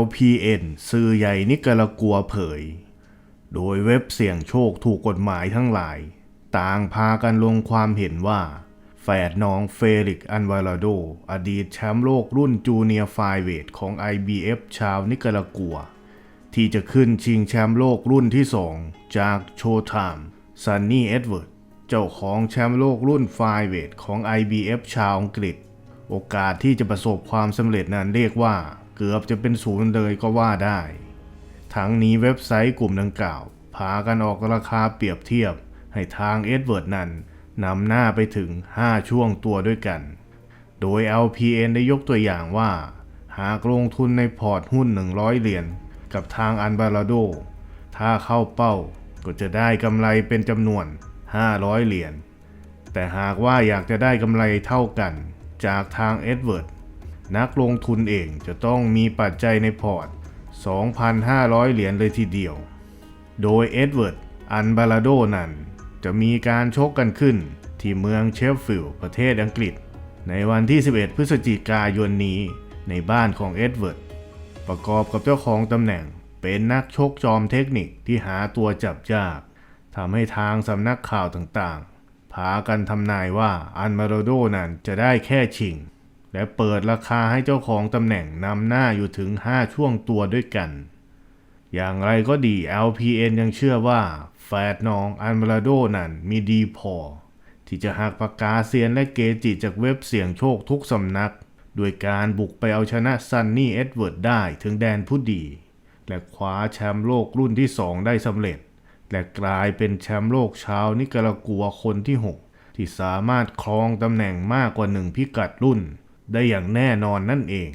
LPN สื่อใหญ่นิการากัวเผย โดยเว็บเสี่ยงโชคถูกกฎหมายทั้งหลาย ต่างพากันลงความเห็นว่า แฝดน้องเฟลิกอันวาลาโด อดีตแชมป์โลกรุ่นจูเนียร์ไฟเวทของ IBF ชาวนิการากัว ที่จะขึ้นชิงแชมป์โลกรุ่นที่2จากโชไทม์ซันนี่เอ็ดเวิร์ดเจ้าของแชมป์โลกรุ่นไฟเวทของ IBF ชาวอังกฤษ โอกาสที่จะประสบความสำเร็จนั้นเรียกว่า เกือบจะเป็นศูนย์เลยก็ว่าได้ ทั้งนี้เว็บไซต์กลุ่มดังกล่าว พากันออกราคาเปรียบเทียบ ให้ทางเอ็ดเวิร์ดนั้นนำหน้าไปถึง 5 ช่วงตัวด้วยกัน โดย LPN ได้ยกตัวอย่างว่า หากลงทุนในพอร์ตหุ้น 100 เหรียญกับทางอันบาลาโด ถ้าเข้าเป้าก็จะได้กำไรเป็นจำนวน 500 เหรียญ แต่หากว่าอยากจะได้กำไรเท่ากัน จากทางเอ็ดเวิร์ด นักลงทุนเองจะต้องมีปัจจัยในพอร์ต 2,500 เหรียญเลยทีเดียว โดยเอ็ดเวิร์ด อันบาลาโดนั้น จะมีการชกกันขึ้นที่เมืองเชฟฟิลด์ประเทศอังกฤษ ในวันที่ 11 พฤศจิกายนนี้ในบ้านของเอ็ดเวิร์ด ประกอบกับเจ้าของตำแหน่งเป็นนักชกจอมเทคนิคที่หาตัวจับยากทำให้ทางสำนักข่าวต่างๆ พากันทำนายว่าอันมาโรโดนั้นจะได้แค่ชิง และเปิดราคาให้เจ้าของตำแหน่งนำหน้าอยู่ถึง 5 ช่วงตัวด้วยกัน อย่างไรก็ดี LPN ยังเชื่อว่าแฟดน้องอันมาราโดนั้นมีดีพอ ที่จะหักปากกาเซียนและเกจิจากเว็บเสี่ยงโชคทุกสำนักด้วยการบุกไปเอาชนะซันนี่เอ็ดเวิร์ดได้ถึงแดนผู้ดี และคว้าแชมป์โลกรุ่นที่ 2 ได้สำเร็จ และกลายเป็นแชมป์โลกชาวนิการากัวคนที่ 6 ที่สามารถครองตำแหน่งมากกว่าหนึ่งพิกัดรุ่น ได้อย่างแน่นอนนั่นเอง